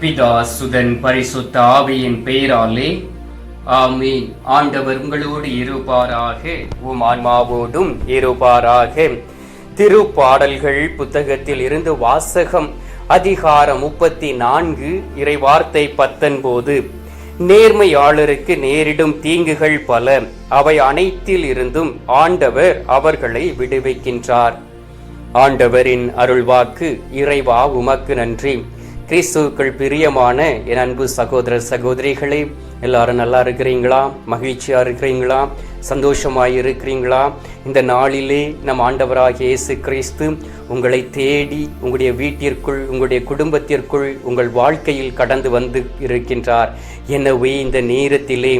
பிதா சுதன் பரிசுத்த ஆவியின் பெயராலே ஆமீன். ஆண்டவர் உங்களோடு இருப்பாராக உம் ஆன்மாவோடும் இருப்பாராக. திருப்பாடல்கள் புத்தகத்தில் இருந்து வாசகம் அதிகாரம் முப்பத்தி நான்கு இறைவார்த்தை பத்தொன்பது. நேர்மையாளருக்கு நேரிடும் தீங்குகள் பல அவை அனைத்தில் இருந்தும் ஆண்டவர் அவர்களை விடுவிக்கின்றார். ஆண்டவரின் அருள்வாக்கு இறைவா உமக்கு நன்றி. கிறிஸ்துவுக்குள் பிரியமான என் அன்பு சகோதர சகோதரிகளே எல்லாரும் நல்லா இருக்கிறீங்களா? மகிழ்ச்சியா இருக்கிறீங்களா? சந்தோஷமாக இருக்கிறீங்களா இந்த நாளிலே நம் ஆண்டவராக இயேசு கிறிஸ்து உங்களை தேடி உங்களுடைய வீட்டிற்குள் உங்களுடைய குடும்பத்திற்குள் உங்கள் வாழ்க்கையில் கடந்து வந்து இருக்கின்றார். எனவே இந்த நேரத்திலே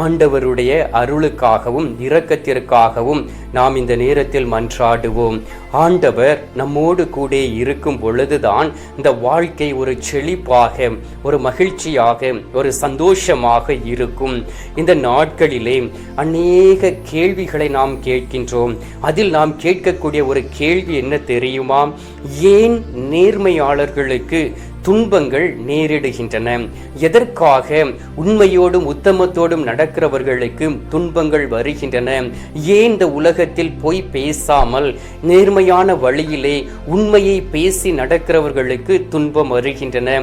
ஆண்டவருடைய அருளுக்காகவும் இரக்கத்திற்காகவும் நாம் இந்த நேரத்தில் மன்றாடுவோம். ஆண்டவர் நம்மோடு கூட இருக்கும் பொழுதுதான் இந்த வாழ்க்கை ஒரு செழிப்பாக ஒரு மகிழ்ச்சியாக ஒரு சந்தோஷமாக இருக்கும். இந்த நாட்களிலே அநேக கேள்விகளை நாம் கேட்கின்றோம். அதில் நாம் கேட்கக்கூடிய ஒரு கேள்வி என்ன தெரியுமா? ஏன் நேர்மையாளர்களுக்கு துன்பங்கள் நேரிடுகின்றன. எதற்காக உண்மையோடும் உத்தமத்தோடும் நடக்கிறவர்களுக்கு துன்பங்கள் வருகின்றன? ஏன் இந்த உலகத்தில் போய் பேசாமல் நேர்மையான வழியிலே உண்மையை பேசி நடக்கிறவர்களுக்கு துன்பம் வருகின்றன?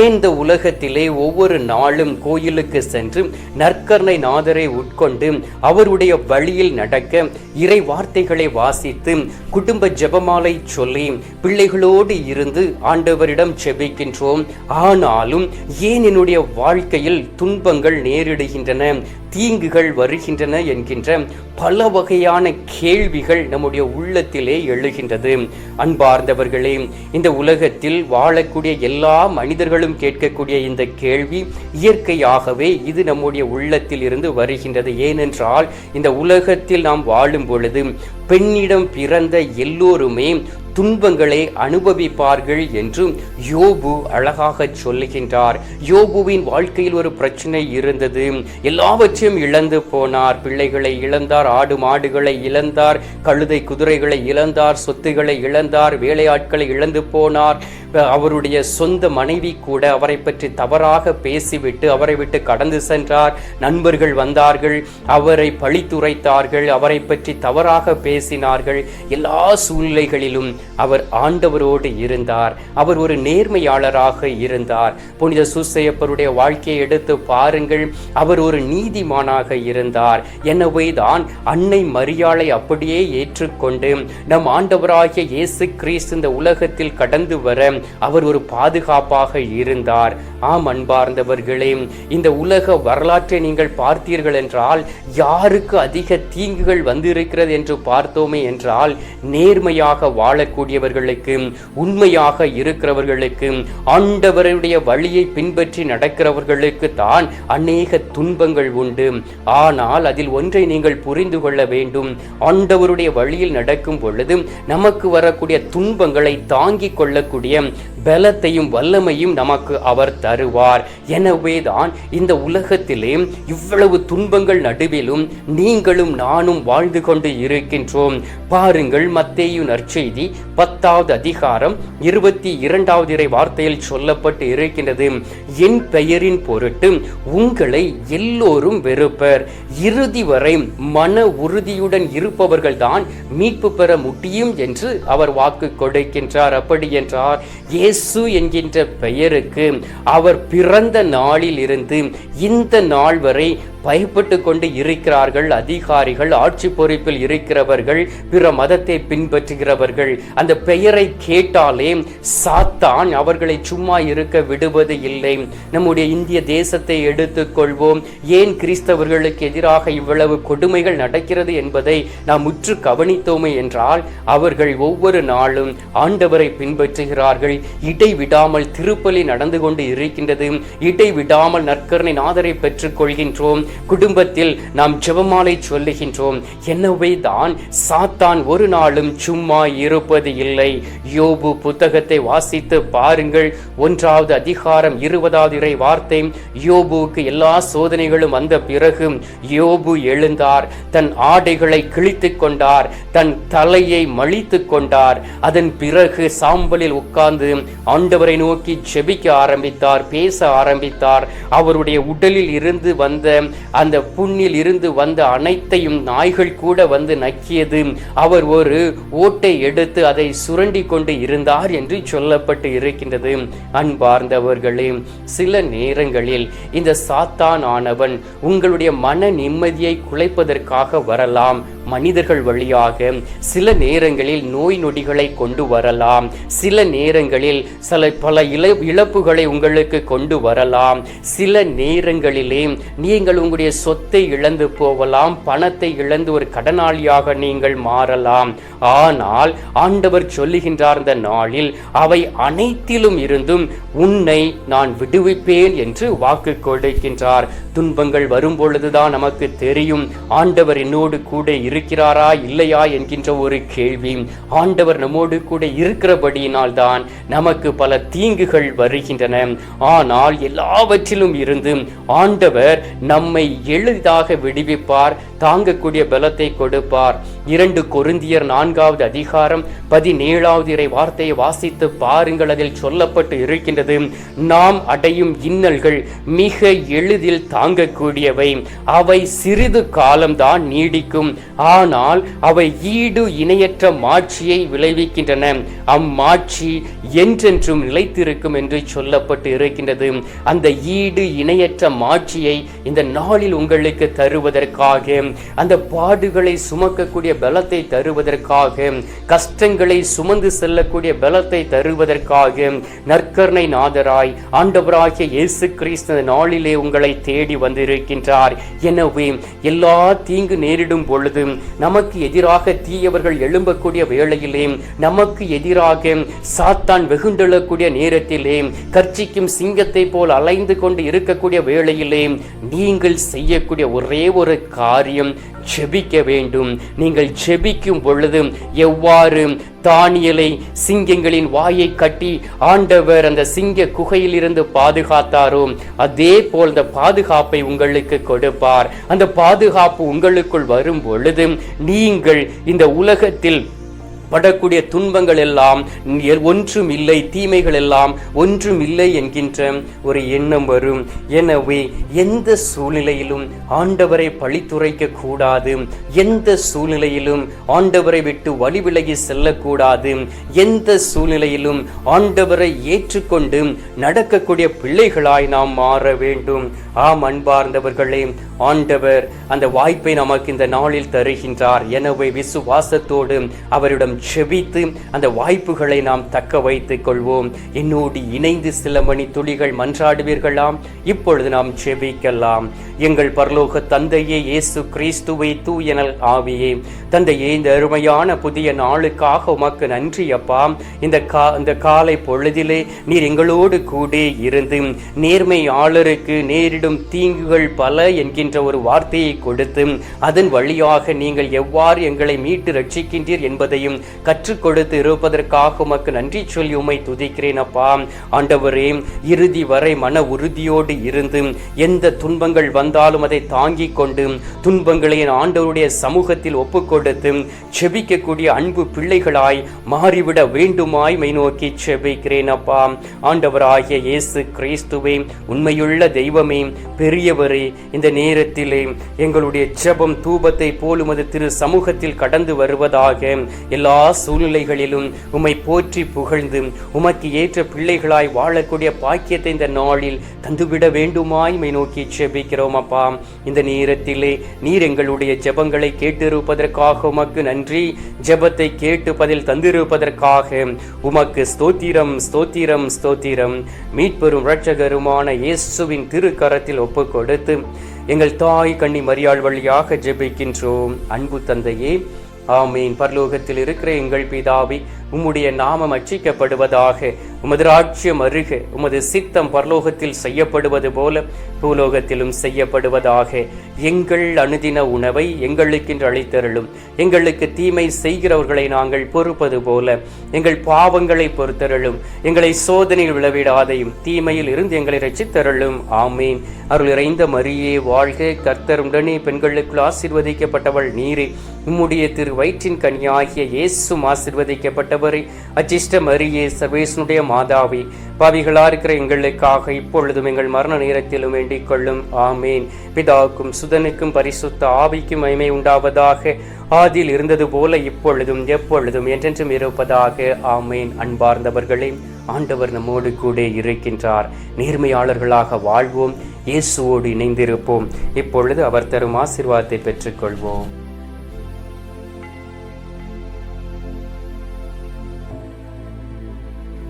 ஏன் இந்த உலகத்திலே ஒவ்வொரு நாளும் கோயிலுக்கு சென்று நற்கர்ணை நாதரை உட்கொண்டு அவருடைய வழியில் நடக்க இறை வார்த்தைகளை வாசித்து குடும்ப ஜெபமாலை சொல்லி பிள்ளைகளோடு இருந்து ஆண்டவரிடம் செபிக்க இருக்கின்றோம் ஆனாலும் ஏன் என்னுடைய வாழ்க்கையில் துன்பங்கள் நேரிடுகின்றன? தீங்குகள் வருகின்றன என்கின்ற பல வகையான கேள்விகள் நம்முடைய உள்ளத்திலே எழுகின்றது. அன்பார்ந்தவர்களே இந்த உலகத்தில் வாழக்கூடிய எல்லா மனிதர்களும் கேட்கக்கூடிய இந்த கேள்வி இயற்கையாகவே இது நம்முடைய உள்ளத்தில் இருந்து வருகின்றது. ஏனென்றால் இந்த உலகத்தில் நாம் வாழும் பொழுது பெண்ணிடம் பிறந்த எல்லோருமே துன்பங்களை அனுபவிப்பார்கள் என்று யோபு அழகாக சொல்லுகின்றார். யோபுவின் வாழ்க்கையில் ஒரு பிரச்சனை இருந்தது. எல்லாவற்றையும் இழந்து போனார். பிள்ளைகளை இழந்தார் ஆடு மாடுகளை இழந்தார் கழுதை குதிரைகளை இழந்தார் சொத்துக்களை இழந்தார் வேலையாட்களை இழந்து போனார். அவருடைய சொந்த மனைவி கூட அவரை பற்றி தவறாக பேசிவிட்டு அவரை விட்டு கடந்து சென்றார். நண்பர்கள் வந்தார்கள் அவரை பழித்துரைத்தார்கள் அவரை பற்றி தவறாக பேசினார்கள். எல்லா சூழ்நிலைகளிலும் அவர் ஆண்டவரோடு இருந்தார். அவர் ஒரு நேர்மையாளராக இருந்தார். புனித சுசையப்பருடைய வாழ்க்கையை எடுத்து பாருங்கள் அவர் ஒரு நீதிமானாக இருந்தார். எனவேதான் அன்னை மரியாளை அப்படியே ஏற்றுக்கொண்டு நம் ஆண்டவராகிய இயேசு கிறிஸ்து இந்த உலகத்தில் கடந்து வர அவர் ஒரு பாதுகாப்பாக இருந்தார். ஆம் அன்பார்ந்தவர்களே இந்த உலக வரலாற்றை நீங்கள் பார்த்தீர்கள் என்றால் யாருக்கு அதிக தீங்குகள் வந்திருக்கிறது என்று பார்த்தோமே என்றால் நேர்மையாக வாழக்கூடியவர்களுக்கு உண்மையாக இருக்கிறவர்களுக்கு ஆண்டவருடைய வழியை பின்பற்றி நடக்கிறவர்களுக்கு தான் அநேக துன்பங்கள் உண்டு. ஆனால் அதில் ஒன்றை நீங்கள் புரிந்து கொள்ள வேண்டும். ஆண்டவருடைய வழியில் நடக்கும் பொழுது நமக்கு வரக்கூடிய துன்பங்களை தாங்கிக் கொள்ளக்கூடிய பலத்தையும் வல்லமையும் நமக்கு அவர் தருவார். எனவேதான் இந்த உலகத்திலே இவ்வளவு துன்பங்கள் நடுவிலும் நீங்களும் நானும் வாழ்ந்து கொண்டு இருக்கின்றோம். பாருங்கள் மத்தேயு நற்செய்தி பத்தாவது அதிகாரம் இருபத்தி இரண்டாவது இறை வார்த்தையில் சொல்லப்பட்டு இருக்கின்றது. என் பெயரின் பொருட்டு உங்களை எல்லோரும் வெறுப்பர் இறுதி வரை மன உறுதியுடன் இருப்பவர்கள் தான் மீட்பு பெற முடியும் என்று அவர் வாக்கு கொடுக்கின்றார். அப்படி என்றார் இயேசு என்கின்ற பெயருக்கு அவர் பிறந்த நாளில் இருந்து இந்த நாள் வரை பயப்பட்டு கொண்டு இருக்கிறார்கள் அதிகாரிகள் ஆட்சி பொறுப்பில் இருக்கிறவர்கள் பிற மதத்தை பின்பற்றுகிறவர்கள். அந்த பெயரை கேட்டாலே சாத்தான் அவர்களை சும்மா இருக்க விடுவது இல்லை. நம்முடைய இந்திய தேசத்தை எடுத்துக்கொள்வோம். ஏன் கிறிஸ்தவர்களுக்கு எதிராக இவ்வளவு கொடுமைகள் நடக்கிறது என்பதை நாம் முற்று கவனித்தோமே என்றால் அவர்கள் ஒவ்வொரு நாளும் ஆண்டவரை பின்பற்றுகிறார்கள். இடைவிடாமல் திருப்பலி நடந்து கொண்டு இருக்கின்றது. இடைவிடாமல் நற்கரணை நாதரை பெற்றுக் கொள்கின்றோம் குடும்பத்தில் நாம் ஜெபமாலை சொல்லுகின்றோம் எனவே தான் சாத்தான் ஒரு நாளும் சும்மா இருப்பது இல்லை. யோபு புத்தகத்தை வாசித்து பாருங்கள். ஒன்றாவது அதிகாரம் இருபதாவது இறை வார்த்தை. யோபுவுக்கு எல்லா சோதனைகளும் வந்த பிறகு யோபு எழுந்தார். தன் ஆடைகளை கிழித்துக் கொண்டார். தன் தலையை மழித்து கொண்டார். அதன் பிறகு சாம்பலில் உட்கார்ந்து ஆண்டவரை நோக்கி ஜெபிக்க ஆரம்பித்தார் பேச ஆரம்பித்தார். அவருடைய உடலில் இருந்து வந்த அந்த புண்ணில் இருந்து வந்த அனைத்தையும் நாய்கள் கூட வந்து நக்கியது. அவர் ஒரு ஓட்டை எடுத்து அதை சுரண்டி கொண்டு இருந்தார் என்று சொல்லப்பட்டு இருக்கின்றது. அன்பார்ந்தவர்களே சில நேரங்களில் இந்த சாத்தான் ஆனவன் உங்களுடைய மன நிம்மதியை குலைப்பதற்காக வரலாம். மனிதர்கள் வழியாக சில நேரங்களில் நோய் நொடிகளை கொண்டு வரலாம். சில நேரங்களில் சில பல இழ இழப்புகளை உங்களுக்கு கொண்டு வரலாம். சில நேரங்களிலே நீங்கள் உங்களுடைய சொத்தை இழந்து போகலாம். பணத்தை இழந்து ஒரு கடனாளியாக நீங்கள் மாறலாம். ஆனால் ஆண்டவர் சொல்லுகின்றார் இந்த நாளில் அவை அனைத்திலும் இருந்தும் உன்னை நான் விடுவிப்பேன் என்று வாக்கு கொடுக்கின்றார். துன்பங்கள் வரும் பொழுதுதான் நமக்கு தெரியும். ஆண்டவர் என்னோடு கூட இருக்கிறாரா இல்லையா என்கின்ற ஒரு கேள்வி. ஆண்டவர் நம்மோடு கூட இருக்கிறபடியினால் தான் நமக்கு பல தீங்குகள் வருகின்றன. ஆனால் எல்லாவற்றிலும் இருந்து ஆண்டவர் நம்மை எளிதாக விடுவிப்பார் தாங்கக்கூடிய பலத்தை கொடுப்பார். இரண்டு கொருந்தியர் நான்காவது அதிகாரம் பதினேழாவது இறை வார்த்தையை வாசித்து பாருங்கள். அதில் சொல்லப்பட்டு இருக்கின்றது நாம் அடையும் இன்னல்கள் மிக எளிதில் தாங்கக்கூடியவை. அவை சிறிது காலம்தான் நீடிக்கும். ஆனால் அவை ஈடு இணையற்ற மாட்சியை விளைவிக்கின்றன. அம்மாட்சி என்றென்றும் நிலைத்திருக்கும் என்று சொல்லப்பட்டு இருக்கின்றது. அந்த ஈடு இணையற்ற மாட்சியை இந்த நாளில் உங்களுக்கு தருவதற்காக அந்த பாடுகளை சுமக்கக்கூடிய பலத்தை தருவதற்காக கஷ்டங்களை சுமந்து செல்லக்கூடிய பலத்தை தருவதற்காக நற்கர்ணை நாதராய் ஆண்டவராகிய இயேசு கிறிஸ்து நாளிலே உங்களை தேடி வந்திருக்கின்றார். எனவே எல்லா தீங்கு நேரிடும் பொழுது நமக்கு எதிராக தீயவர்கள் எழும்பக்கூடிய வேளையிலே நமக்கு எதிராக சாத்தான் வெகுண்டெழக்கூடிய நேரத்திலே கர்ச்சிக்கும் சிங்கத்தை போல் அலைந்து கொண்டு இருக்கக்கூடிய வேளையிலே நீங்கள் செய்யக்கூடிய ஒரே ஒரு காரியம் ஜெபிக்க வேண்டும். நீங்கள் ஜெபிக்கும் பொழுது எவ்வாறு தானியலை சிங்கங்களின் வாயை கட்டி ஆண்டவர் அந்த சிங்க குகையில் இருந்து பாதுகாத்தாரோ அதே போல் அந்த பாதுகாப்பை உங்களுக்கு கொடுப்பார். அந்த பாதுகாப்பு உங்களுக்குள் வரும் பொழுது நீங்கள் இந்த உலகத்தில் படக்கூடிய துன்பங்கள் எல்லாம் ஒன்றும் இல்லை தீமைகள் எல்லாம் ஒன்றும் இல்லை என்கின்ற ஒரு எண்ணம் வரும். எனவே எந்த சூழ்நிலையிலும் ஆண்டவரை பழித்துரைக்க கூடாது. எந்த சூழ்நிலையிலும் ஆண்டவரை விட்டு வழி விலகி செல்லக்கூடாது. எந்த சூழ்நிலையிலும் ஆண்டவரை ஏற்றுக்கொண்டு நடக்கக்கூடிய பிள்ளைகளாய் நாம் மாற வேண்டும். ஆம் அன்பார்ந்தவர்களே ஆண்டவர் அந்த வாய்ப்பை நமக்கு இந்த நாளில் தருகின்றார். எனவே விசுவாசத்தோடு அவரிடம் செபித்து அந்த வாய்ப்புகளை நாம் தக்க வைத்துக் கொள்வோம். என்னோடு இணைந்து சில மணி துளிகள் மன்றாடுவீர்களாம். இப்பொழுது நாம் செபிக்கலாம். எங்கள் பரலோக தந்தையே இயேசு கிறிஸ்துவை தூயனல் ஆவியே. தந்தையே இந்த அருமையான புதிய நாளுக்காக உமக்கு நன்றி அப்பா. இந்த கா இந்த காலை பொழுதிலே நீர் எங்களோடு கூட இருந்து நேர்மையாளருக்கு நேரிடும் தீங்குகள் பல என்கின்ற ஒரு வார்த்தையை கொடுத்து அதன் வழியாக நீங்கள் எவ்வாறு எங்களை மீட்டு ரட்சிக்கின்றீர் என்பதையும் கற்றுக் கொடுத்து இருப்பதற்காக உமக்கு நன்றி சொல்லி உமை துதிக்கிறேன் அப்பா. ஆண்டவரே இறுதி வரை மன உறுதியோடு இருந்து எந்த துன்பங்கள் வந்தாலும் அதை தாங்கிக் கொண்டு துன்பங்களை ஆண்டவருடைய சமூகத்தில் ஒப்புக்கொடுத்து செபிக்கக்கூடிய அன்பு பிள்ளைகளாய் மாறிவிட வேண்டுமாய் மை நோக்கி செபிக்கிறேன் அப்பா. ஆண்டவராகிய இயேசு கிறிஸ்துவே உண்மையுள்ள தெய்வமே பெரியவரே இந்த நேரத்திலே எங்களுடைய ஜெபம் தூபத்தை போலும் அது திரு சமூகத்தில் கடந்து வருவதாக எல்லா சூழ்நிலைகளிலும் உம்மை போற்றி புகழ்ந்து உமக்கு ஏற்ற பிள்ளைகளாய் வாழக்கூடிய பாக்கியத்தை இந்த நாளில் தந்துவிட வேண்டுமாய் மை நோக்கி செபிக்கிறோம் அப்பா. இந்த நேரத்திலே நீர் எங்களுடைய ஜெபங்களை கேட்டிருப்பதற்காக உமக்கு நன்றி. ஜெபத்தை கேட்டு பதில் தந்திருப்பதற்காக உமக்கு ஸ்தோத்திரம் ஸ்தோத்திரம் ஸ்தோத்திரம். மீட்பெரும் இரட்சகருமான இயேசுவின் திருக்கரத்தில் ஒப்பு கொடுத்து எங்கள் தாய் கண்ணி மரியாள் வழியாக ஜெபிக்கின்றோம். அன்பு தந்தையே ஆமீன். பரலோகத்தில் இருக்கிற எங்கள் பிதாவி உம்முடைய நாமம் அச்சிக்கப்படுவதாக உமது ராஜ்யம் அருக உமது சித்தம் பரலோகத்தில் செய்யப்படுவது போல பூலோகத்திலும் செய்யப்படுவதாக எங்கள் அணுதின உணவை எங்களுக்கென்று அளித்தருளும். எங்களுக்கு தீமை செய்கிறவர்களை நாங்கள் பொறுப்பது போல எங்கள் பாவங்களை பொறுத்தருளும். எங்களை சோதனையில் விளவிடாதையும் தீமையில் இருந்து எங்களை ரசித்தருளும் ஆமேன். அருள் இறைந்த மரியே வாழ்க. கர்த்தருடனே பெண்களுக்குள் ஆசீர்வதிக்கப்பட்டவள் நீரே. உம்முடைய திரு வயிற்றின் கனியாகிய இயேசும் ஆசீர்வதிக்கப்பட்டவரை அச்சிஷ்ட மரியே சர்வேசனுடைய மாதாவே பாவிகளா இருக்கிற எங்களுக்காக இப்பொழுதும் எங்கள் மரண நேரத்திலும் வேண்டிக் கொள்ளும். ஆமேன். பிதாவுக்கும் சுதனுக்கும் பரிசுத்த ஆவிக்கும் மகிமை உண்டாவதாக ஆதியில் இருந்தது போல இப்பொழுதும் எப்பொழுதும் என்றென்றும் இருப்பதாக. ஆமேன். அன்பார்ந்தவர்களே ஆண்டவர் நம்மோடு கூட இருக்கின்றார். நேர்மையாளர்களாக வாழ்வோம். இயேசுவோடு இணைந்திருப்போம். இப்பொழுது அவர் தரும் ஆசிர்வாதத்தை பெற்றுக்கொள்வோம்.